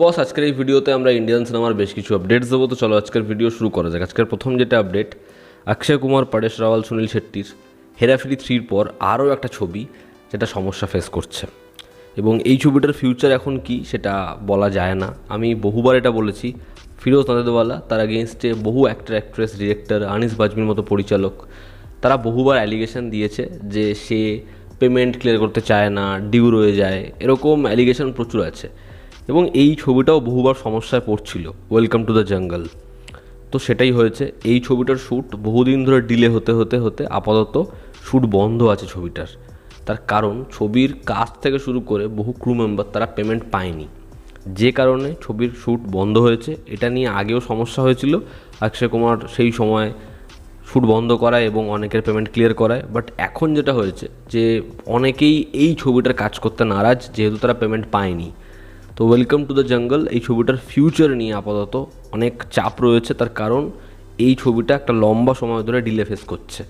বস, আজকের এই ভিডিওতে আমরা ইন্ডিয়ান সিনেমার বেশ কিছু আপডেটস দেবো। তো চলো আজকের ভিডিও শুরু করা যাক। আজকের প্রথম যেটা আপডেট অক্ষয় কুমার, পরেশ রাওয়াল, সুনীল শেট্টির হেরাফেরি থ্রির পর আরও একটা ছবি যেটা সমস্যা ফেস করছে। এবং এই ছবিটার ফিউচার এখন কি সেটা বলা যায় না। আমি বহুবার এটা বলেছি, ফিরোজ নাদেদওয়ালা তার এগেনস্টে বহু অ্যাক্টর অ্যাক্ট্রেস ডিরেক্টর আনিস বাজমির মতো পরিচালক, তারা বহুবার অ্যালিগেশন দিয়েছে যে সে পেমেন্ট ক্লিয়ার করতে চায় না ডিউ রয়ে যায়, এরকম অ্যালিগেশন প্রচুর আছে। এবং এই ছবিটাও বহুবার সমস্যায় পড়ছিল। ওয়েলকাম টু দ্য জঙ্গল তো সেটাই হয়েছে। এই ছবিটার শ্যুট বহুদিন ধরে ডিলে হতে হতে হতে আপাতত শ্যুট বন্ধ আছে ছবিটার। তার কারণ ছবির কাজ থেকে শুরু করে বহু ক্রু মেম্বার তারা পেমেন্ট পায়নি। যে কারণে ছবির শ্যুট বন্ধ হয়েছে। এটা নিয়ে আগেও সমস্যা হয়েছিল। অক্ষয় কুমার সেই সময় শ্যুট বন্ধ করায় এবং অনেকের পেমেন্ট ক্লিয়ার করায়। বাট এখন যেটা হয়েছে যে অনেকেই এই ছবিটার কাজ করতে নারাজ, যেহেতু তারা পেমেন্ট পায়নি। তো ওয়েলকাম টু দ্য জঙ্গল এই ছবিটার ফিউচার নিয়ে আপাতত অনেক চাপ রয়েছে, তার কারণ এই ছবিটা একটা লম্বা সময় ধরে ডিলে ফেস করছে।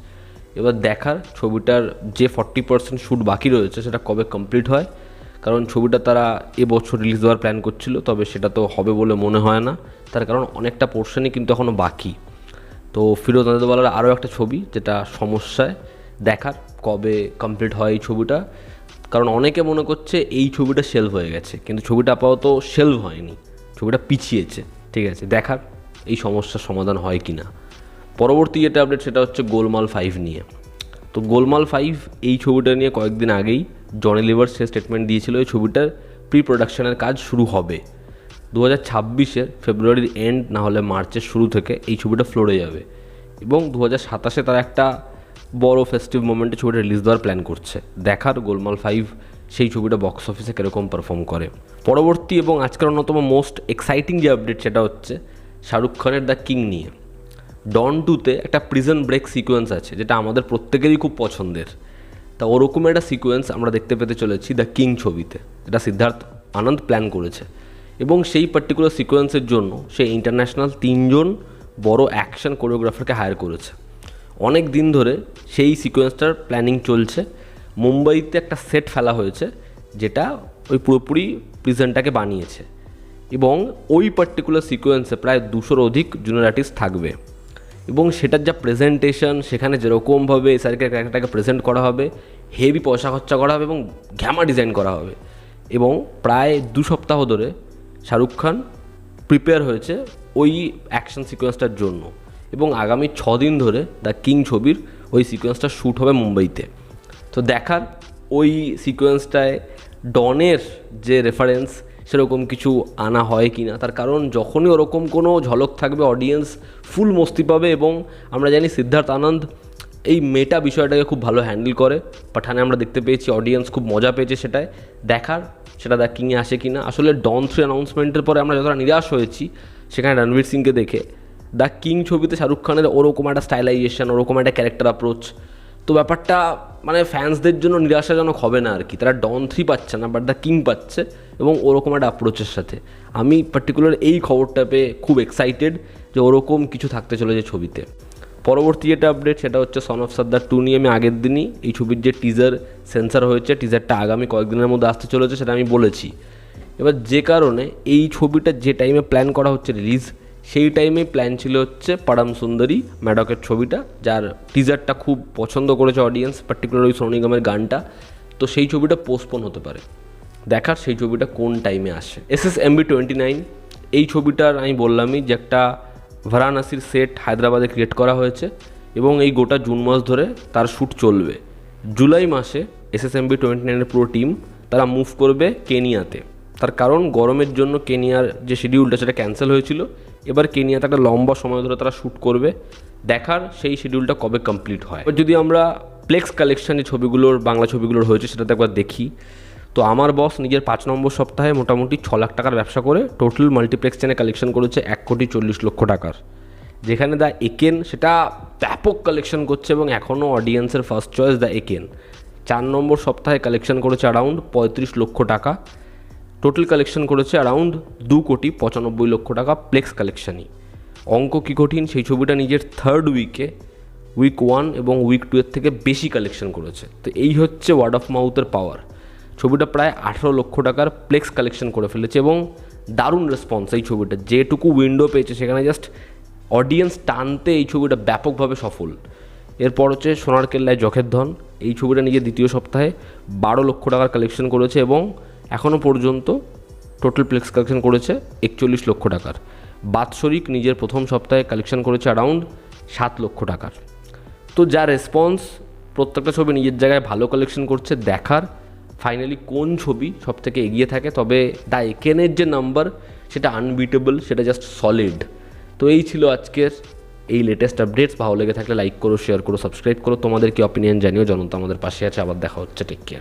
এবার দেখার ছবিটার যে ফর্টি পার্সেন্ট শ্যুট বাকি রয়েছে, সেটা কবে কমপ্লিট হয়, কারণ ছবিটা তারা এবছর রিলিজ দেওয়ার প্ল্যান করছিল, তবে সেটা তো হবে বলে মনে হয় না, তার কারণ অনেকটা পোর্শনই কিন্তু এখনও বাকি। তো ফিরোজ নাদেদওয়ালার আরও একটা ছবি, যেটা সমস্যায়, দেখার কবে কমপ্লিট হয় এই ছবিটা। কারণ অনেকে মনে করছে এই ছবিটা সেলভ হয়ে গেছে, কিন্তু ছবিটা আপাতত সেলভ হয়নি, ছবিটা পিছিয়েছে, ঠিক আছে? দেখার এই সমস্যার সমাধান হয় কি না পরবর্তী যেটা আপডেট সেটা হচ্ছে গোলমাল ফাইভ নিয়ে। তো গোলমাল ফাইভ এই ছবিটা নিয়ে কয়েকদিন আগেই জনি লিভার সে স্টেটমেন্ট দিয়েছিল এই ছবিটার প্রি প্রোডাকশনের কাজ শুরু হবে। দু হাজার ছাব্বিশের ফেব্রুয়ারির এন্ড না হলে মার্চের শুরু থেকে এই ছবিটা ফ্লোরে যাবে। এবং দু হাজার সাতাশে তারা একটা বড় ফেস্টিভ মোমেন্টে ছবিটা রিলিজ দেওয়ার প্ল্যান করছে। দেখার গোলমাল ফাইভ সেই ছবিটা বক্স অফিসে কীরকম পারফর্ম করে। পরবর্তী এবং আজকের অন্যতম মোস্ট এক্সাইটিং যে আপডেট সেটা হচ্ছে শাহরুখ খানের দ্য কিং নিয়ে। ডন টুতে একটা প্রিজন ব্রেক সিকোয়েন্স আছে, যেটা আমাদের প্রত্যেকেরই খুব পছন্দের। তা ওরকম একটা সিকোয়েন্স আমরা দেখতে পেতে চলেছি দ্য কিং ছবিতে এটা সিদ্ধার্থ আনন্দ প্ল্যান করেছে। এবং সেই পার্টিকুলার সিকোয়েন্সের জন্য সে ইন্টারন্যাশনাল তিনজন বড় অ্যাকশন কোরিওগ্রাফারকে হায়ার করেছে। অনেক দিন ধরে সেই সিকোয়েন্সটার প্ল্যানিং চলছে। মুম্বাইতে একটা সেট ফেলা হয়েছে, যেটা ওই পুরোপুরি প্রিজেন্টটাকে বানিয়েছে। এবং ওই পার্টিকুলার সিকোয়েন্সে প্রায় দুশোর অধিক জুনিয়র আর্টিস্ট থাকবে। এবং সেটার যা প্রেজেন্টেশন সেখানে যেরকমভাবে এসআরকে ক্যারেক্টারটাকে প্রেজেন্ট করা হবে হেভি পয়সা খরচা করা হবে এবং ঘ্যামা ডিজাইন করা হবে। এবং প্রায় দু সপ্তাহ ধরে শাহরুখ খান প্রিপেয়ার হয়েছে ওই অ্যাকশন সিকোয়েন্সটার জন্য। এবং আগামী ছ দিন ধরে দ্য কিং ছবির ওই সিকোয়েন্সটা শ্যুট হবে মুম্বাইতে। তো দেখার ওই সিকোয়েন্সটায় ডনের যে রেফারেন্স সেরকম কিছু আনা হয় কি না তার কারণ যখনই ওরকম কোনো ঝলক থাকবে অডিয়েন্স ফুল মস্তি পাবে এবং আমরা জানি সিদ্ধার্থ আনন্দ এই মেটা বিষয়টাকে খুব ভালো হ্যান্ডেল করে। পাঠানে আমরা দেখতে পেয়েছি অডিয়েন্স খুব মজা পেয়েছে সেটায়। দেখার সেটা দ্য কিংয়ে আসে কি না আসলে ডন থ্রি অ্যানাউন্সমেন্টের পরে আমরা যতটা নিরাশ হয়েছি, সেখানে রণবীর সিংকে দেখে দ্য কিং ছবিতে শাহরুখ খানের ওরকম একটা স্টাইলাইজেশন ওরকম একটা ক্যারেক্টার অ্যাপ্রোচ তো ব্যাপারটা মানে ফ্যান্সদের জন্য নিরাশাজনক হবে না আর কি। তারা ডন থ্রি পাচ্ছে না বাট দ্য কিং পাচ্ছে এবং ওরকম একটা অ্যাপ্রোচের সাথে। আমি পার্টিকুলার এই খবরটা পেয়ে খুব এক্সাইটেড যে ওরকম কিছু থাকতে চলেছে ছবিতে। পরবর্তী যেটা আপডেট সেটা হচ্ছে সন অফ সর্দার টু নিয়ে আমি আগের দিনই এই ছবির যে টিজার সেন্সার হয়েছে টিজারটা আগামী কয়েকদিনের মধ্যে আসতে চলেছে সেটা আমি বলেছি। এবার যে কারণে এই ছবিটা যে টাইমে প্ল্যান করা হচ্ছে রিলিজ সেই টাইমে প্ল্যান ছিল হচ্ছে পারাম সুন্দরী ম্যাডকের ছবিটা, যার টিজারটা খুব পছন্দ করেছে অডিয়েন্স পার্টিকুলার ওই গানটা। তো সেই ছবিটা পোস্টপোন হতে পারে। দেখার সেই ছবিটা কোন টাইমে আসে। S S MB twenty nine এই ছবিটার আমি বললামই যে একটা ভারাণসীর সেট হায়দ্রাবাদে ক্রিয়েট করা হয়েছে এবং এই গোটা জুন মাস ধরে তার শ্যুট চলবে। জুলাই মাসে এস এস এমবি টোয়েন্টি নাইনের পুরো টিম তারা মুভ করবে কেনিয়াতে। তার কারণ গরমের জন্য কেনিয়ার যে শিডিউলটা সেটা ক্যান্সেল হয়েছিল। এবার কেনিয়াতে একটা লম্বা সময় ধরে তারা শ্যুট করবে। দেখার সেই শিডিউলটা কবে কমপ্লিট হয়। এবার যদি আমরা প্লেক্স কালেকশন ছবিগুলোর, বাংলা ছবিগুলোর হয়েছে, সেটাতে একবার দেখি। তো আমার বস নিজের পাঁচ নম্বর সপ্তাহে মোটামুটি ছ লাখ টাকার ব্যবসা করে টোটাল মাল্টিপ্লেক্স চ্যানে কালেকশন করেছে এক কোটি চল্লিশ লক্ষ টাকার। যেখানে দ্য একেন সেটা ব্যাপক কালেকশন করছে এবং এখনও অডিয়েন্সের ফার্স্ট চয়েস দ্য একেন চার নম্বর সপ্তাহে কালেকশন করেছে অ্যারাউন্ড পঁয়ত্রিশ লক্ষ টাকা। টোটাল কালেকশন করেছে অ্যারাউন্ড দু কোটি পঁচানব্বই লক্ষ টাকা প্লেক্স কালেকশনই অঙ্ক কী কঠিন? সেই ছবিটা নিজের থার্ড উইকে উইক ওয়ান এবং উইক টু এর থেকে বেশি কালেকশন করেছে। তো এই হচ্ছে ওয়ার্ড অফ মাউথের পাওয়ার ছবিটা প্রায় আঠেরো লক্ষ টাকার প্লেক্স কালেকশন করে ফেলেছে এবং দারুণ রেসপন্স এই ছবিটা। যেটুকু উইন্ডো পেয়েছে সেখানে জাস্ট অডিয়েন্স টানতে এই ছবিটা ব্যাপকভাবে সফল। এরপর হচ্ছে সোনার কেল্লায় জখের ধন। এই ছবিটা নিজের দ্বিতীয় সপ্তাহে বারো লক্ষ টাকার কালেকশন করেছে এবং এখনও পর্যন্ত টোটাল প্লেক্স কালেকশন করেছে একচল্লিশ লক্ষ টাকার। বাৎসরিক নিজের প্রথম সপ্তাহে কালেকশন করেছে অ্যারাউন্ড সাত লক্ষ টাকার। তো যা রেসপন্স প্রত্যেকটা ছবি নিজের জায়গায় ভালো কালেকশন করছে, দেখার ফাইনালি কোন ছবি সব থেকে এগিয়ে থাকে, তবে দ্য একেনের যে নাম্বার সেটা আনবিটেবল সেটা জাস্ট সলিড তো এই ছিল আজকের এই লেটেস্ট আপডেটস ভালো লেগে থাকলে লাইক করো শেয়ার করো সাবস্ক্রাইব করো। তোমাদের কি অপিনিয়ন জানিও, জনতা আমাদের পাশে আছে, আবার দেখা হচ্ছে টেক কেয়ার